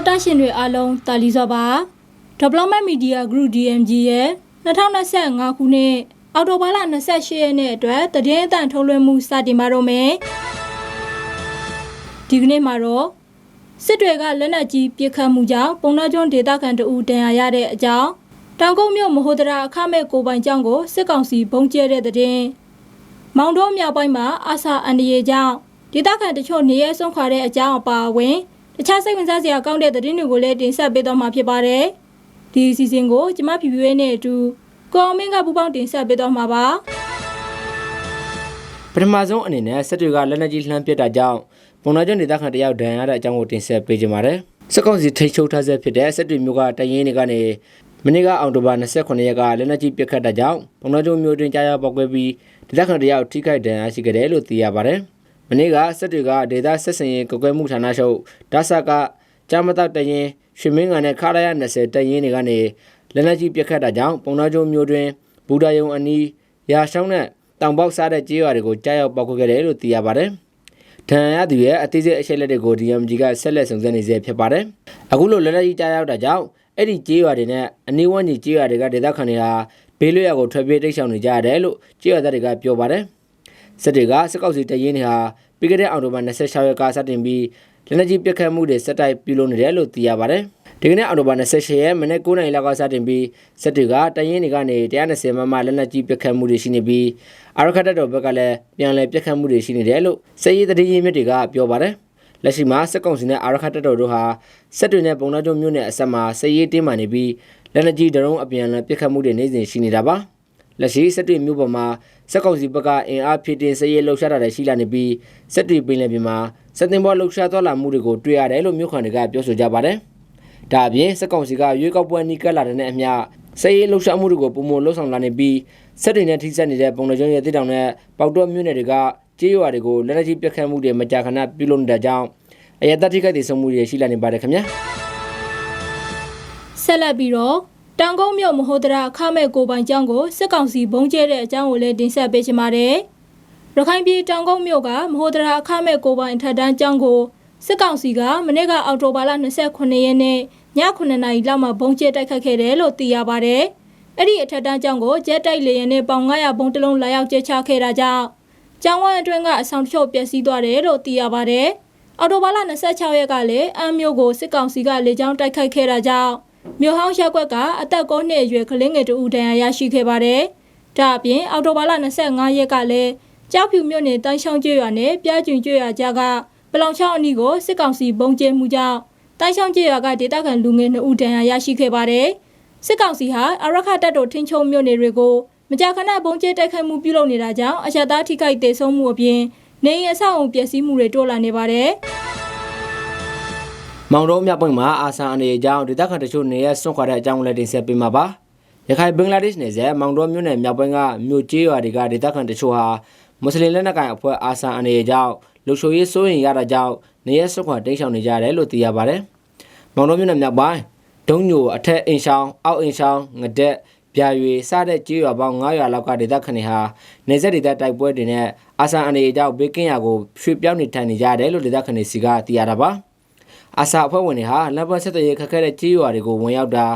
တော်တာရှင်တွေအားလုံးတာလီစောပါ Development Media Group DMG ရဲ့2025ခုနှစ်အောက်တိုဘာလ28ရက်နေ့အတွက်တည်င်းအတန်ထုတ်လွှင့်မှုစတင်ပါတော့မယ်ဒီကနေ့မှာတော့စစ်တွေကလက်နက်ကြီးပစ်ခတ်မှုကြောင့်ပုံနာကျွန်းဒေသခံတအူတန်ရာရတဲ့အကြောင်းတောင်ကုန်းမြို့မဟုတ်တရာအခမဲ့ကိုပိုင်ကျောင်းကိုစစ်ကောင်စီဘုံကျဲတဲ့တဲ့တင်မောင်တော်မြောက်ပိုင်းမှာအာဆာအန်ဒီယေကြောင့်ဒေသခံတချို့နေရဲဆုံးခွာတဲ့အကြောင်းအပါအဝင် တခြားစိတ်ဝင်စားစရာကောင်းတဲ့သတင်းတွေကိုလည်းတင်ဆက်ပေးတော့မှာဖြစ်ပါတယ်။ဒီအစီအစဉ်ကိုကျမဖြူဖြူရဲ့နဲ့အတူကိုအောင်မင်းကပူပေါင်းတင်ဆက်ပေးတော့မှာပါပထမဆုံးအနေနဲ့စစ်တွေကလက်နက်ကြီးလှမ်းပစ်တာကြောင့်ပုံနာကျွန်းဒေသခံတယောက်ဒဏ်ရာရတဲ့အကြောင်းကိုတင်ဆက်ပေးကြပါမယ်။စစ်ကောင်စီထိန်းချုပ်ထားဆဲဖြစ်တဲ့စစ်တွေမျိုးကတရင်တွေကနေမနေ့ကအောင်တိုဘာ29ရက်ကလက်နက်ကြီးပစ်ခတ်တာကြောင့်ပုံနာကျွန်းမျိုးတွင်ကြားရောက်ပောက်ကွဲပြီးဒေသခံတယောက်ထိခိုက်ဒဏ်ရာရှိခဲ့တယ်လို့သိရပါတယ်။ မနေ့ကစစ်တွေကဒေသဆက်ဆံရေးကွယ်ကွဲမှုဌာနချုပ်ဒါဆာကဂျာမတောက်တရင်ရွှေမင်းကန်နဲ့ခါရရ20တရင်တွေကနေလက်နက်ကြီးပစ်ခတ်တာကြောင့်ပုံနာကျွန်းမျိုးတွင်ဘူဒါယုံအနီးရာရှောင်းနဲ့တောင်ပေါက်စားတဲ့ကြေးရွာတွေကိုကြားရောက်ပောက်ကွဲခဲ့တယ်လို့သိရပါတယ်။ဒဏ်ရာရသူရဲ့အသေးစိတ်အချက်လက်တွေကို DMG ကဆက်လက်စုံစမ်းနေဆဲဖြစ်ပါတယ်။အခုလိုလက်လက်ကြီးကြားရောက်တာကြောင့်အဲ့ဒီကြေးရွာတွေနဲ့အနီးဝန်းကျင်ကြေးရွာတွေကဒေသခံတွေဟာဘေးလွတ်ရာကိုထွက်ပြေးတိတ်ဆောင်နေကြရတယ်လို့ကြေးရွာသားတွေကပြောပါတယ်။ စစ်တွေကစစ်ကောက်စီတရင်တွေဟာပြီးခဲ့တဲ့အောက်တိုဘာ26ရက်ကစတင်ပြီးလက်နက်ကြီးပစ်ခတ်မှုတွေစက်တိုက်ပြုလုပ်နေတယ်လို့သိရပါတယ်။ဒီကနေ့အောက်တိုဘာ28ရက်မနေ့9:00နာရီလောက်ကစတင်ပြီးစစ်တွေကတရင်တွေကနေ120မမလက်နက်ကြီးပစ်ခတ်မှုတွေရှိနေပြီးအာရခတ်တပ်တော်ဘက်ကလည်းပြန်လည်ပစ်ခတ်မှုတွေရှိနေတယ်လို့စစ်ရေးတည်ရင်းမြစ်တွေကပြောပါတယ်။လက်ရှိမှာစစ်ကောင်စီနဲ့အာရခတ်တပ်တော်တို့ဟာစစ်တွေနဲ့ပုံနာကျုံမြို့နယ်အဆက်မှာစစ်ရေးတင်းမာနေပြီးလက်နက်ကြီးဒရုန်းအပြန်အလှန်ပစ်ခတ်မှုတွေနေစဉ်ရှိနေတာပါ။လက်ရှိစစ်တွေမြို့ပေါ်မှာ စက်ကောင်စီဘက်ကအင်အားဖြည့်တင်စရေးလှုပ်ရှားတာတွေရှိလာနေပြီးစစ်တွေပင်လယ်ပြင်မှာစက်တင်ဘောလှုပ်ရှားသွားလာမှုတွေကိုတွေ့ရတယ်လို့မြို့ခံတွေကပြောဆိုကြပါတယ်။ဒါအပြင်စက်ကောင်စီကရွေးကောက်ပွဲနီးကပ်လာတဲ့အမျှစရေးလှုပ်ရှားမှုတွေကိုပုံမလှုပ်ဆောင်လာနေပြီးစစ်တွေနဲ့ထိစပ်နေတဲ့ပုံတော်ကျွန်းရဲ့တစ်တောင်နဲ့ပေါက်တော့မြို့နယ်တွေကကြေးရွာတွေကိုလက်နက်ကြီးပစ်ခတ်မှုတွေမကြာခဏပြုလုပ်နေတဲ့ကြောင်းအရတတိကတိဆုံးမှုတွေရှိလာနေပါတယ်ခင်ဗျာ။။ဆက်လက်ပြီးတော့ တောင်ကုန်းမြို့မဟုတ်တရာအခမဲ့ကိုပိုင်ကျောင်းကိုစစ်ကောင်စီဘုံကျဲတဲ့အကြောင်းကိုလည်းတင်ဆက်ပေးချင်ပါတယ်။ရခိုင်ပြည်တောင်ကုန်းမြို့ကမဟုတ်တရာအခမဲ့ကိုပိုင်ထက်တန်းကျောင်းကိုစစ်ကောင်စီကမနေ့ကအောက်တိုဘာလ29ရက်နေ့ည9နာရီလောက်မှာဘုံကျဲတိုက်ခတ်ခဲ့တယ်လို့သိရပါတယ်။အဲ့ဒီအထက်တန်းကျောင်းကိုဂျက်တိုက်လေယာဉ်နဲ့ပေါင်900ဘုံတစ်လုံးလာရောက်ကျဲချခဲ့တာကြောင့်ကျောင်းဝန်းအတွင်းကအဆောင်တချို့ပျက်စီးသွားတယ်လို့သိရပါတယ်။အော်တိုဘာလ26ရက်ကလည်းအမ်းမြို့ကိုစစ်ကောင်စီကလေကြောင်းတိုက်ခိုက်ခဲ့တာကြောင့် မြို့ဟောင်းရက်ကွက်ကအသက်9နှစ်အရွယ်ကလေးငယ်တဦးဒဏ်ရာရရှိခဲ့ပါတယ်။ဒါအပြင်အော်တိုဘာလ25ရက်ကလည်းကြောက်ဖြူမြို့နယ်တန်းချောင်းကျွော်နဲ့ပြားကျင်ကျွော်ကြားကပလောင်ချောင်းအနီးကိုစစ်ကောင်စီဘုံကျဲမှုကြောင့်တန်းချောင်းကျွော်ကဒေသခံလူငယ်2ဦးဒဏ်ရာရရှိခဲ့ပါတယ်။စစ်ကောင်စီဟာအရခတပ်တော်ထင်းချုံမြို့နယ်တွေကိုမကြာခဏဘုံကျဲတိုက်ခိုက်မှုပြုလုပ်နေတာကြောင့်အချက်သားထိခိုက်ဒေဆုံးမှုအပြင်နေအိမ်အဆောက်အုံပျက်စီးမှုတွေတိုးလာနေပါတယ်။ မောင်တော်မြပွင့်မှာအာဆန်အနေအကြောင်းဒေသခံတချို့နေရဆွန့်ခွာတဲ့အကြောင်းကိုလည်းတင်ဆက်ပေးမှာပါရခိုင်ဘင်္ဂလားဒေ့ရှ်နယ်စပ်မောင်တော်မြို့နယ်မြောက်ပိုင်းကမြို့ကျေးရွာတွေကဒေသခံတချို့ဟာမွတ်စလင်လက်နက်ကိုင်အဖွဲ့အာဆန်အနေအကြောင်းလူချိုရေးစိုးရင်ရတာကြောင့်နေရဆွန့်ခွာတိတ်ဆောင်နေကြတယ်လို့သိရပါတယ်မောင်တော်မြို့နယ်မြောက်ပိုင်းဒုံညိုအထက်အင်ဆောင်အောက်အင်ဆောင်ငဒက်ပြာရွေစတဲ့ကြေးရွာပေါင်း900လောက်ကဒေသခံတွေဟာနေဆက်ဒေသတိုက်ပွဲတွေနဲ့အာဆန်အနေအကြောင်းဘေးကင်းရာကိုရွှေ့ပြောင်းနေထိုင်နေကြတယ်လို့ဒေသခံတွေစီကသိရတာပါ အာဆာအဖွဲ့ဝင်တွေဟာလမ်းပန်းဆက်သွယ်ရေးခက်ခဲတဲ့ကြေးရွာတွေကိုဝင်ရောက်တာ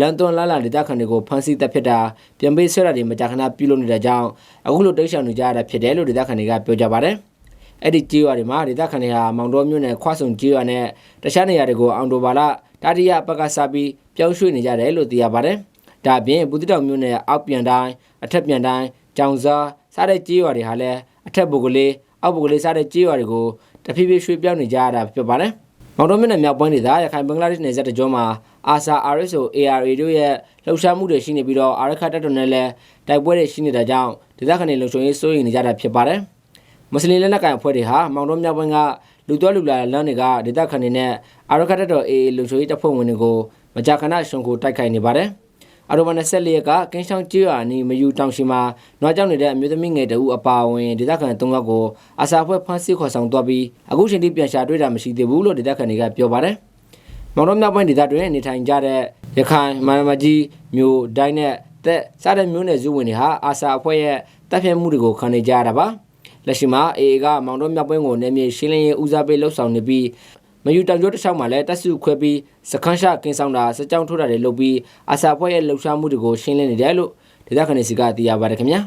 လမ်းသွန်းလမ်းလာဒေသခံတွေကိုဖမ်းဆီးတပ်ဖြစ်တာပြန်ပေးဆွဲတာတွေမကြာခဏပြုလုပ်နေတဲ့ကြောင်းအခုလိုတိတ်ဆောင်နေကြရတာဖြစ်တယ်လို့ဒေသခံတွေကပြောကြပါတယ်အဲ့ဒီကြေးရွာတွေမှာဒေသခံတွေဟာမောင်တော်မြို့နယ်ခွဆုံကြေးရွာနဲ့တခြားနေရာတွေကိုအောင်တိုဘာလတာတိယပကစားပြီးပြောင်းရွှေ့နေကြတယ်လို့သိရပါတယ်။ဒါအပြင်ဘူးတိတောင်မြို့နယ်အောက်ပြန်တိုင်းအထက်ပြန်တိုင်းကြောင်စားစားတဲ့ကြေးရွာတွေဟာလည်းအထက်ပုဂ္ဂလေးအောက်ပုဂ္ဂလေးစားတဲ့ကြေးရွာတွေကိုတဖြည်းဖြည်းရွှေ့ပြောင်းနေကြရတာဖြစ်ပါတယ်။ မောင်တော်မြို့နယ်မြောက်ပိုင်းဒေသရခိုင်ဘင်္ဂလားဒေ့ရှ်နယ်စပ်တကြောမှာအာဆာ RSO ARA တို့ရဲ့လှုပ်ရှားမှုတွေရှိနေပြီးတော့အာရခတ်တပ်တော်နဲ့လည်းတိုက်ပွဲတွေရှိနေတာကြောင့်ဒေသခံတွေလုံခြုံရေးစိုးရိမ်နေကြတာဖြစ်ပါတယ်။မွတ်စလင်လက်နက်ကိုင်အဖွဲ့တွေဟာမောင်တော်မြောက်ပိုင်းကလူတော်လူလာလမ်းတွေကဒေသခံတွေနဲ့အာရခတ်တပ်တော် AA လုံခြုံရေးတပ်ဖွဲ့ဝင်တွေကိုမကြာခဏရှုံကိုတိုက်ခိုက်နေပါတယ်။ အာရိုဘာ24ရက်ကကင်းချောင်းကျွော်အနီးမယူတောင်ရှိမှာနွားကြောင်နေတဲ့အမျိုးသမီးငယ်တဦးအပါအဝင်ဒေသခံ၃ယောက်ကိုအာစာဖွဲ့ဖမ်းဆီးခေါ်ဆောင်သွားပြီးအခုချိန်ထိပြန်ရှာတွေ့တာမရှိသေးဘူးလို့ဒေသခံတွေကပြောပါတယ်။မောင်တော်မြောက်ပိုင်းဒေသတွင်နေထိုင်ကြတဲ့ရခိုင်မန္တမကြီးမျိုးဒိုင်းနဲ့သက်စားတဲ့မျိုးနယ်စုဝင်တွေဟာအာစာအဖွဲ့ရဲ့တပ်ဖြတ်မှုတွေကိုခံနေကြရတာပါ။လက်ရှိမှာ AA ကမောင်တော်မြောက်ပိုင်းကိုနယ်မြေရှင်းလင်းရေးဦးစားပေးလှုပ်ဆောင်နေပြီး မမယူတောင်ကျောတစ်လျှောက်မှာလည်းတပ်စုခွဲပြီးစခန်းရှကင်းဆောင်တာစကြောင်းထိုးတာတွေလုပ်ပြီးအာစာဖွဲ့ရဲ့လှုပ်ရှားမှုတွေကိုရှင်းလင်းနေတယ်လို့ဒေသခံတွေစီကသိရပါတယ်ခင်ဗျာ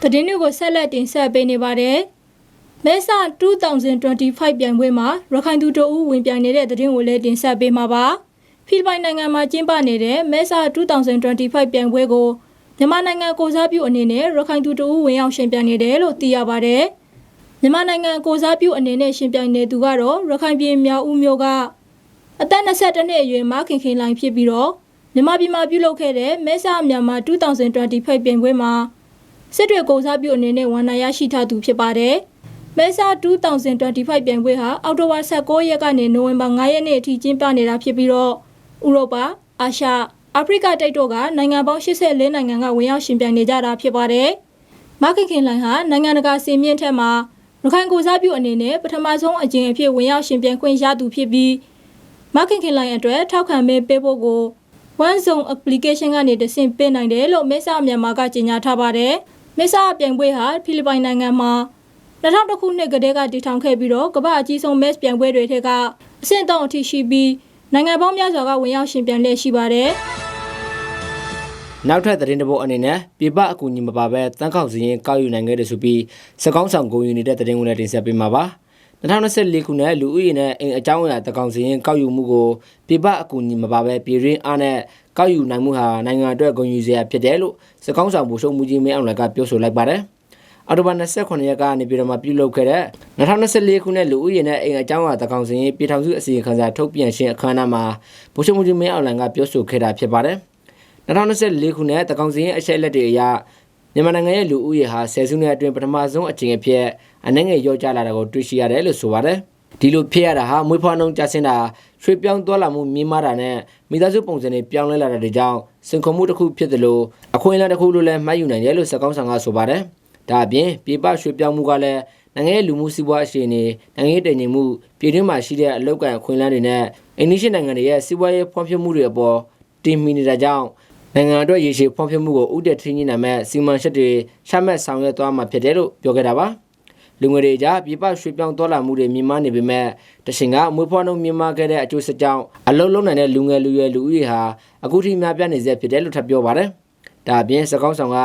သတင်းတွေကိုဆက်လက်တင်ဆက်ပေးနေပါတယ်။မဲဆာ2025ပြိုင်ပွဲမှာရခိုင်သူတို့ဦးဝင်ပြိုင်နေတဲ့သတင်းကိုလည်းတင်ဆက်ပေးမှာပါ။ဖိလစ်ပိုင်နိုင်ငံမှာကျင်းပနေတဲ့မဲဆာ2025ပြိုင်ပွဲကိုမြန်မာနိုင်ငံကိုစားပြုအနေနဲ့ရခိုင်သူတို့ဦးဝင်ရောက်ရှင်ပြိုင်နေတယ်လို့သိရပါတယ်။ မြန်မာနိုင်ငံကိုစားပြုအနေနဲ့ရှင်ပြိုင်နေသူကတော့ရခိုင်ပြည်မြောက်ဦးမြို့ကအသက်22နှစ်အရွယ်မခင်ခင်လိုင်ဖြစ်ပြီးတော့မြန်မာပြည်မှာပြုလုပ်ခဲ့တဲ့မဲဆာမြန်မာ2025ပြိုင်ပွဲမှာစစ်တွေကိုစားပြုအနေနဲ့ဝန်နာရရှိထားသူဖြစ်ပါတယ်။မဲဆာ2025ပြိုင်ပွဲဟာအောက်တိုဘာ16ရက်ကနေနိုဝင်ဘာ9ရက်နေ့အထိကျင်းပနေတာဖြစ်ပြီးတော့ဥရောပ၊အာရှ၊အာဖရိကတိုက်တို့ကနိုင်ငံပေါင်း84နိုင်ငံကဝင်ရောက်ရှင်ပြိုင်နေကြတာဖြစ်ပါတယ်။မခင်ခင်လိုင်ဟာနိုင်ငံတကာစီမင်းထက်မှာ ရခိုင်ကိုစားပြုအနေနဲ့ပထမဆုံးအကြိမ်အဖြစ်ဝင်ရောက်ရှင်ပြိုင်ခွင့်ရသူဖြစ်ပြီးမခင်ခင်လိုင်အတွက်ထောက်ခံမဲပေးဖို့ကို One Zone application ကနေတဆင့်ပေးနိုင်တယ်လို့မဲဆာမြန်မာကကြေညာထားပါတယ်။မဲဆာပြိုင်ပွဲဟာဖိလစ်ပိုင်နိုင်ငံမှာ2000ခုနှစ်ကတည်းကတည်ထောင်ခဲ့ပြီးတော့ကမ္ဘာအကြီးဆုံးမက်စ်ပြိုင်ပွဲတွေထက်ကအဆင့်တောင်အထိရှိပြီးနိုင်ငံပေါင်းများစွာကဝင်ရောက်ရှင်ပြိုင်လျက်ရှိပါတယ်။ နောက်ထပ်သတင်းတစ်ပုဒ်အနေနဲ့ပြပအကူအညီမပါဘဲတန်းခေါက်စရင်ကောက်ယူနိုင်ခဲ့တယ်ဆိုပြီးစကောင်းဆောင်ဂုံယူနေတဲ့သတင်းကိုလည်းတင်ဆက်ပေးမှာပါ2024ခုနှစ်လူဦးရေနဲ့အိမ်အကြောင်းအရာတကောင်စရင်ကောက်ယူမှုကိုပြပအကူအညီမပါဘဲပြည်ရင်းအားနဲ့ကောက်ယူနိုင်မှုဟာနိုင်ငံအတွက်ဂုဏ်ယူစရာဖြစ်တယ်လို့စကောင်းဆောင်ဗိုလ်ချုပ်မှုကြီးမင်းအောင်လှိုင်ကပြောဆိုလိုက်ပါတယ်အော်တိုဘာ29ရက်ကနေပြည်တော်မှာပြုလုပ်ခဲ့တဲ့2024ခုနှစ်လူဦးရေနဲ့အိမ်အကြောင်းအရာတကောင်စရင်ပြည်ထောင်စုအစီအခံစာထုတ်ပြန်ခြင်းအခမ်းအနားမှာဗိုလ်ချုပ်မှုကြီးမင်းအောင်လှိုင်ကပြောဆိုခဲ့တာဖြစ်ပါတယ် 2024ခုနှစ်တကောင်စရင်အချက်လက်တွေအရမြန်မာနိုင်ငံရဲ့လူဦးရေဟာဆယ်စုနှစ်အတွင်းပထမဆုံးအကြိမ်အဖြစ်အနေငယ်ရော့ကျလာတာကိုတွေ့ရှိရတယ်လို့ဆိုပါတယ်။ဒီလိုဖြစ်ရတာဟာမွေးဖွားနှုန်းကျဆင်းတာရွှေ့ပြောင်းသွားလာမှုမြင့်မားတာနဲ့မိသားစုပုံစံတွေပြောင်းလဲလာတာတွေကြောင့်စင်ခုံမှုတစ်ခုဖြစ်တယ်လို့အခွင့်အလမ်းတစ်ခုလို့လည်းမှတ်ယူနိုင်တယ်လို့စကောင်းဆောင်ကဆိုပါတယ်။ဒါအပြင်ပြေပရွှေ့ပြောင်းမှုကလည်းနိုင်ငံရဲ့လူမှုစီးပွားအခြေအနေနိုင်ငံရေးတည်ငြိမ်မှုပြည်တွင်းမှာရှိတဲ့အလောက်ကန်အခွင့်အလမ်းတွေနဲ့အိန္ဒိယနိုင်ငံတွေရဲ့စီးပွားရေးဖွံ့ဖြိုးမှုတွေအပေါ်တင်မီနေတာကြောင့် နိုင်ငံအတွက်ရေရှည်ဖွံ့ဖြိုးမှုကိုဥတည်ထင်းကြီးနိုင်မဲ့စီမံချက်တွေချမှတ်ဆောင်ရွက်သွားမှာဖြစ်တယ်လို့ပြောခဲ့တာပါလူငွေတွေကြားပြပရွှေ့ပြောင်းသွားလာမှုတွေမြင့်မားနေပေမဲ့တချင်ကအမွေးဖွားနှုန်းမြင့်မားခဲ့တဲ့အကျိုးဆက်ကြောင့်အလုံးလုံးနိုင်တဲ့လူငယ်လူရွယ်လူဦးရေဟာအခုထိများပြားနေစေဖြစ်တယ်လို့ထပ်ပြောပါတယ်ဒါအပြင်စကောင်းဆောင်က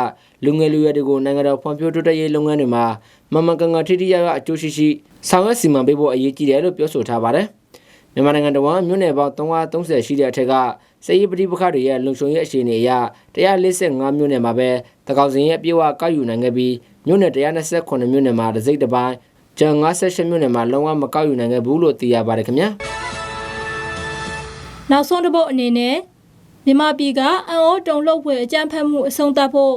လူငယ်လူရွယ်တွေကိုနိုင်ငံတော်ဖွံ့ဖြိုးတိုးတက်ရေးလုပ်ငန်းတွေမှာမမကန်ကန်ထိထိရရအကျိုးရှိရှိဆောင်ရွက်စီမံပေးဖို့အရေးကြီးတယ်လို့ပြောဆိုထားပါတယ်မြန်မာနိုင်ငံတော်မြို့နယ်ပေါင်း330ရှိတဲ့အထက်က စစ်ရေးပဋိပက္ခတွေရဲ့လုံခြုံရေးအခြေအနေအရ145မြို့နယ်မှာပဲတကောင်စင်ရဲ့ပြေဝကောက်ယူနိုင်ခဲ့ပြီးမြို့နယ်128မြို့နယ်မှာတစ်စိတ်တစ်ပိုင်းကျန်58မြို့နယ်မှာလုံးဝမကောက်ယူနိုင်ခဲ့ဘူးလို့သိရပါတယ်ခင်ဗျာနောက်ဆုံးတစ်ပုတ်အနေနဲ့မြန်မာပြည်ကအန်အိုတုံလှုပ်ဖွယ်အကြမ်းဖက်မှုအဆုံးသတ်ဖို့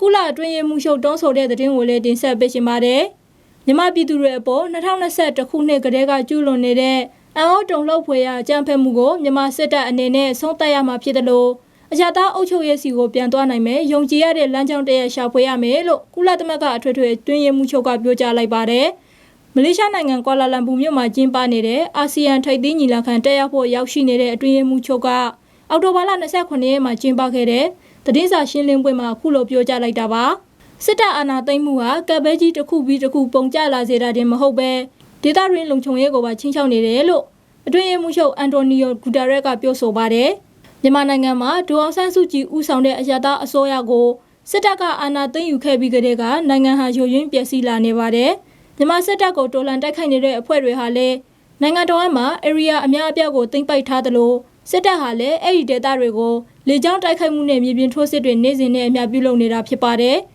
ကုလအတွင်းရေးမှူးချုပ်တောင်းဆိုတဲ့သတင်းကိုလည်းတင်ဆက်ပေးရှင်ပါတယ်။မြန်မာပြည်သူတွေအပေါ်2021ခုနှစ်ကတည်းကကျူးလွန်နေတဲ့ အန်အိုတုံလှုပ်ဖွယ်ရအကြမ်းဖက်မှုကိုမြန်မာစစ်တပ်အနေနဲ့ဆုံးသတ်ရမှာဖြစ်တယ်လို့အကြသားအုပ်ချုပ်ရေးစီကိုပြန်သွားနိုင်မယ်ယုံကြည်ရတဲ့လမ်းကြောင်းတရရှာဖွေရမယ်လို့ကုလသမဂ္ဂအထွေထွေတွင်းရေးမှူးချုပ်ကပြောကြားလိုက်ပါတယ်။မလေးရှားနိုင်ငံကွာလာလမ်ပူမြို့မှာကျင်းပနေတဲ့အာဆီယံထိပ်သီးညီလာခံတက်ရောက်ဖို့ရောက်ရှိနေတဲ့အတွင်းရေးမှူးချုပ်ကအောက်တိုဘာလ29ရက်မှာကျင်းပခဲ့တဲ့သတင်းစာရှင်းလင်းပွဲမှာအခုလိုပြောကြားလိုက်တာပါစစ်တပ်အာဏာသိမ်းမှုဟာကပ်ပဲကြီးတစ်ခုပြီးတစ်ခုပုံကျလာစေတာတင်မဟုတ်ပဲ ဒေသရင်းလုံခြုံရေးကိုပါချင်းချောက်နေတယ်လို့အတွင်းရေးမှူးချုပ်အန်တိုနီယိုဂူတာရက်ကပြောဆိုပါတယ်မြန်မာနိုင်ငံမှာဒူအောင်ဆန်းစုကြည်ဦးဆောင်တဲ့အရသာအစိုးရကိုစစ်တပ်ကအာဏာသိမ်းယူခဲ့ပြီးကတည်းကနိုင်ငံဟာယိုယွင်းပျက်စီးလာနေပါတယ်မြန်မာစစ်တပ်ကိုတော်လှန်တိုက်ခိုက်နေတဲ့အဖွဲ့တွေဟာလည်းနိုင်ငံတော်မှာ area အများအပြားကိုသိမ်းပိုက်ထားသလိုစစ်တပ်ဟာလည်းအဲ့ဒီဒေသတွေကိုလေကြောင်းတိုက်ခိုက်မှုနဲ့မြေပြင်ထိုးစစ်တွေနေ့စဉ်နဲ့အများပြုလုပ်နေတာဖြစ်ပါတယ်။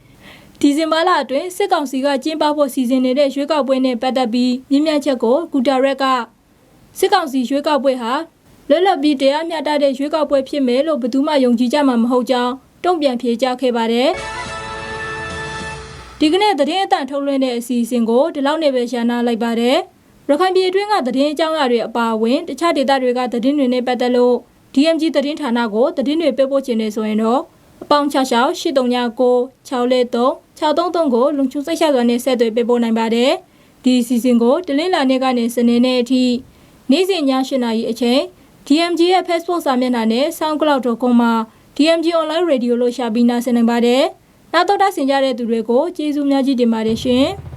ဒီဇင်ဘာလအတွင်းစစ်ကောင်စီကကျင်းပဖို့စီစဉ်နေတဲ့ရွေးကောက်ပွဲနဲ့ပတ်သက်ပြီးမြင်းမြတ်ချက်ကိုဂူတာရက်ကစစ်ကောင်စီရွေးကောက်ပွဲဟာလွတ်လပ်ပြီးတရားမျှတတဲ့ရွေးကောက်ပွဲဖြစ်မယ်လို့ဘယ်သူမှယုံကြည်ကြမှာမဟုတ်ကြောင်းတုံ့ပြန်ဖြေကြားခဲ့ပါတယ်။ဒီကနေ့သတင်းအတန်ထုတ်လွှင့်တဲ့အစီအစဉ်ကိုဒီလောက်နေပဲရှာနာလိုက်ပါတယ်။ရခိုင်ပြည်အတွင်းကသတင်းအကြောင်းအရာတွေအပါအဝင်တခြားဒေသတွေကသတင်းတွေနဲ့ပတ်သက်လို့ DMG သတင်းဌာနကိုသတင်းတွေပေးပို့ခြင်းနေဆိုရင်တော့ အပေါင်း66 839 6lethree 633ကိုလုံချုံစိတ်ချစွာနဲ့ဆက်သွယ်ပေးပို့နိုင်ပါတယ်။ဒီအစီအစဉ်ကိုတလင်းလာနေ့ကနေစနေနေ့အထိနေ့စဉ်ည8:00နာရီအချိန် DMG ရဲ့ Facebook စာမျက်နှာနဲ့ soundcloud.com မှာ DMG online radio လို့ရှာပြီးနားဆင်နိုင်ပါတယ်။နောက်တော့တာဆင်ကြတဲ့သူတွေကိုကျေးဇူးများကြီးတင်ပါတယ်ရှင်။